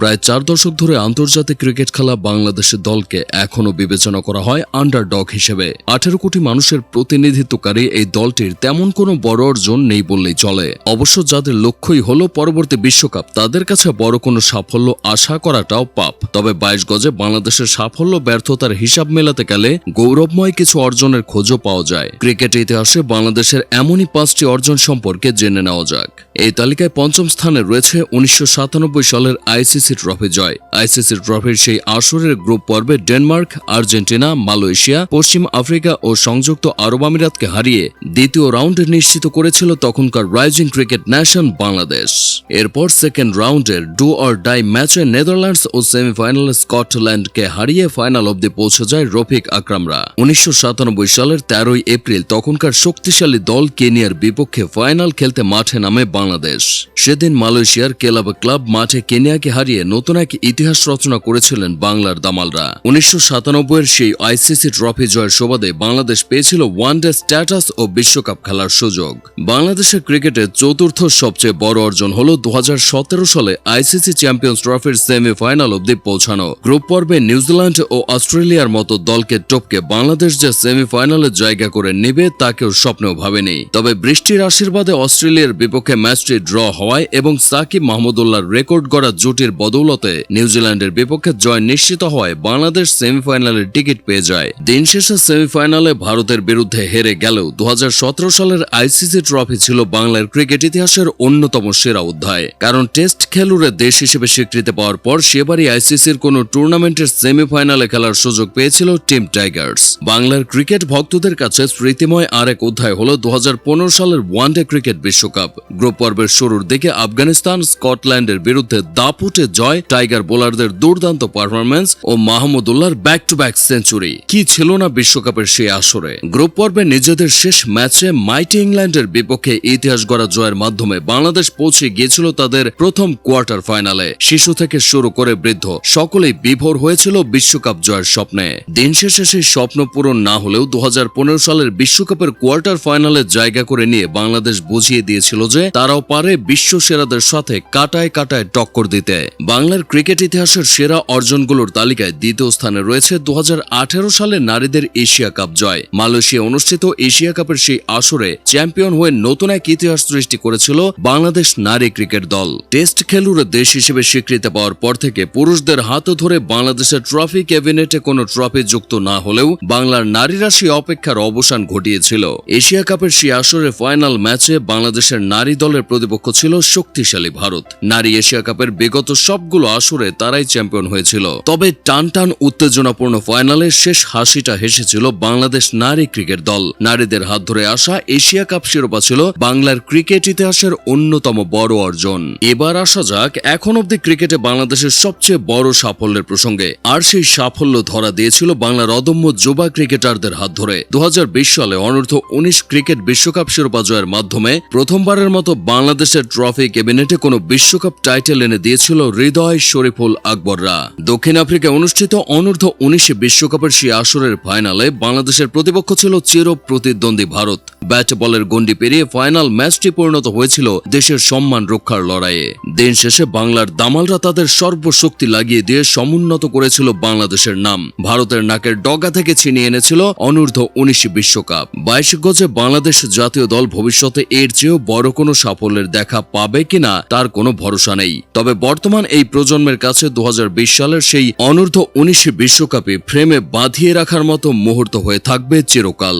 প্রায় চার দশক ধরে আন্তর্জাতিক ক্রিকেট খেলা বাংলাদেশের দলকে এখনও বিবেচনা করা হয় আন্ডারডগ হিসেবে। আঠেরো কোটি মানুষের প্রতিনিধিত্বকারী এই দলটির তেমন কোনো বড় অর্জন নেই বললেই চলে। অবশ্য যাদের লক্ষ্যই হলো পরবর্তী বিশ্বকাপ, তাদের কাছে বড় কোনো সাফল্য আশা করাটাও পাপ। তবে বাইশ গজে বাংলাদেশের সাফল্য, ব্যর্থতার হিসাব মেলাতে গেলে গৌরবময় কিছু অর্জনের খোঁজও পাওয়া যায়। ক্রিকেট ইতিহাসে বাংলাদেশের এমনই পাঁচটি অর্জন সম্পর্কে জেনে নেওয়া যাক। এই তালিকায় পঞ্চম স্থানে রয়েছে উনিশশো সাতানব্বই সালের আইসিসি ট্রফি জয়। আইসিসি ট্রফির সেই আসরের গ্রুপ পর্বে ডেনমার্ক, আর্জেন্টিনা, মালয়েশিয়া, পশ্চিম আফ্রিকা ও সংযুক্ত আরব আমিরাতকে হারিয়ে দ্বিতীয় রাউন্ড নিশ্চিত করেছিল তখনকার রাইজিং ক্রিকেট ন্যাশন বাংলাদেশ। এরপর সেকেন্ড রাউন্ডের ডু অর ডাই ম্যাচে নেদারল্যান্ডস ও সেমিফাইনালে স্কটল্যান্ডকে হারিয়ে ফাইনাল অব্দি পৌঁছে যায় রফিক আকরামরা। উনিশশো সাতানব্বই সালের তেরোই এপ্রিল তখনকার শক্তিশালী দল কেনিয়ার বিপক্ষে ফাইনাল খেলতে মাঠে নামে বাংলাদেশ। সেদিন মালয়েশিয়ার কেলাব ক্লাব মাঠে কেনিয়াকে হারিয়ে নতুন এক ইতিহাস রচনা করেছিলেন বাংলার দামালরা। উনিশশো সাতানব্বই এর সেই আইসিসি ট্রফি জয়ের সুবাদে বাংলাদেশ পেয়েছিল ওয়ানডে স্ট্যাটাস ও বিশ্বকাপ খেলার সুযোগ। বাংলাদেশের ক্রিকেটের চতুর্থ সবচেয়ে বড় অর্জন হল দু হাজার সতেরো সালে আইসিসি চ্যাম্পিয়ন্স ট্রফির সেমিফাইনাল অব্দি পৌঁছানো। গ্রুপ পর্বে নিউজিল্যান্ড ও অস্ট্রেলিয়ার মতো দলকে টপকে বাংলাদেশ যে সেমিফাইনালে জায়গা করে নেবে তা কেউ স্বপ্নেও ভাবেনি। তবে বৃষ্টির আশীর্বাদে অস্ট্রেলিয়ার বিপক্ষে ম্যাচটি ড্র হওয়ায় এবং সাকিব মাহমুদুল্লাহর রেকর্ড গড়া জুটির বদৌলতে নিউজিল্যান্ডের বিপক্ষে জয় নিশ্চিত হওয়ায় বাংলাদেশ সেমিফাইনালের টিকিট পেয়ে যায়। দিন শেষে সেমিফাইনালে ভারতের বিরুদ্ধে হেরে গেলেও দু সালের আইসিসি ট্রফি ছিল বাংলার ক্রিকেট ইতিহাসের অন্যতম সেরা অধ্যায়। কারণ টেস্ট খেলুড়ে দেশ হিসেবে স্বীকৃতি পাওয়ার পর সেবারই আইসিসির কোনো টুর্নামেন্টের সেমিফাইনালে খেলার সুযোগ পেয়েছিল টিম টাইগার্স। বাংলার ক্রিকেট ভক্তদের কাছে স্মৃতিময় আরেক অধ্যায় হল দু হাজার পনেরো সালের ওয়ানডে ক্রিকেট বিশ্বকাপ। গ্রুপ পর্বের শুরুর দিকে আফগানিস্তান, স্কটল্যান্ডের বিরুদ্ধে দাপুটে জয়, টাইগার বোলারদের দুর্দান্ত পারফরমেন্স ও মাহমুদুল্লাহর ব্যাক টু ব্যাক সেঞ্চুরি কি ছিল না বিশ্বকাপের সেই আসরে? গ্রুপ পর্বে নিজেদের শেষ ম্যাচে মাইটি ইংল্যান্ডের বিপক্ষে ইতিহাস গড়া জয়ের মাধ্যমে বাংলাদেশ পৌঁছে গিয়েছিল তাদের প্রথম কোয়ার্টার ফাইনালে শিশু থেকে শুরু করে বৃদ্ধ, সকলেই বিভোর হয়েছিল বিশ্বকাপ জয়ের স্বপ্নে। দিন শেষে সেই স্বপ্ন পূরণ না হলেও দু হাজার পনেরো সালের বিশ্বকাপের কোয়ার্টার ফাইনালে জায়গা করে নিয়ে বাংলাদেশ বুঝিয়ে দিয়েছিল যে তারাও পারে বিশ্ব সেরাদের সাথে কাটায় কাটায় টক্কর দিতে। বাংলার ক্রিকেট ইতিহাসের সেরা অর্জনগুলোর তালিকায় দ্বিতীয় স্থানে রয়েছে দু হাজার আঠেরো সালে নারীদের এশিয়া কাপ জয়। মালয়েশিয়া অনুষ্ঠিত এশিয়া কাপের সেই আসরে চ্যাম্পিয়ন হয়ে নতুন এক ইতিহাস সৃষ্টি করেছিল বাংলাদেশ নারী ক্রিকেট দল। টেস্ট খেলুড়ে দেশ হিসেবে স্বীকৃতি পাওয়ার পর থেকে পুরুষদের হাতে ধরে বাংলাদেশের ট্রফি ক্যাবিনেটে কোনো ট্রফি যুক্ত না হলেও বাংলার নারীরা সেই অপেক্ষার অবসান ঘটিয়েছিল। এশিয়া কাপের সেই আসরে ফাইনাল ম্যাচে বাংলাদেশের নারী দলের প্রতিপক্ষ ছিল শক্তিশালী ভারত। নারী এশিয়া কাপের বিগত সবগুলো আসরে তারাই চ্যাম্পিয়ন হয়েছিল। তবে টান টান উত্তেজনাপূর্ণ ফাইনালে শেষ হাসিটা হেসেছিল বাংলাদেশ নারী ক্রিকেট দল। নারীদের হাত ধরে আসা এশিয়া কাপ শিরোপা ছিল বাংলার ক্রিকেট ইতিহাসের অন্যতম বড় অর্জন। এবার আসা যাক এখন অব্দি ক্রিকেটে বাংলাদেশের সবচেয়ে বড় সাফল্যের প্রসঙ্গে। আর সেই সাফল্য ধরা দিয়েছিল বাংলার অদম্য যুবা ক্রিকেটারদের হাত ধরে। দু হাজার বিশ সালে অনূর্ধ্ব উনিশ ক্রিকেট বিশ্বকাপ শিরোপা জয়ের মাধ্যমে প্রথমবারের মতো বাংলাদেশের ট্রফি ক্যাবিনেটে কোনো বিশ্বকাপ টাইটেল এনে দিয়েছিল হৃদয় শরীফুল আকবররা। দক্ষিণ আফ্রিকায় অনুষ্ঠিত অনূর্ধ্ব উনিশে বিশ্বকাপের সেই আসরের ফাইনালে বাংলাদেশের প্রতিপক্ষ ছিল চির প্রতিদ্বন্দ্বী ভারত। ব্যাট বলের গন্ডি পেরিয়ে ফাইনাল ম্যাচটি পরিণত হয়েছিল দেশের সম্মান রক্ষার লড়াইয়ে। দিন শেষে বাংলার দামালরা তাদের সর্বশক্তি লাগিয়ে দিয়ে সমুন্নত করেছিল বাংলাদেশের নাম। ভারতের নাকের ডগা থেকে ছিনিয়ে এনেছিল অনূর্ধ্ব উনিশ বিশ্বকাপ। বাইশ গজে বাংলাদেশ জাতীয় দল ভবিষ্যতে এর চেয়েও বড় কোনো সাফল্যের দেখা পাবে কিনা তার কোনো ভরসা নেই। তবে বর্তমান এই প্রজন্মের কাছে দু হাজার বিশ সালের সেই অনূর্ধ্ব উনিশ বিশ্বকাপে ফ্রেমে বাঁধিয়ে রাখার মতো মুহূর্ত হয়ে থাকবে চিরকাল।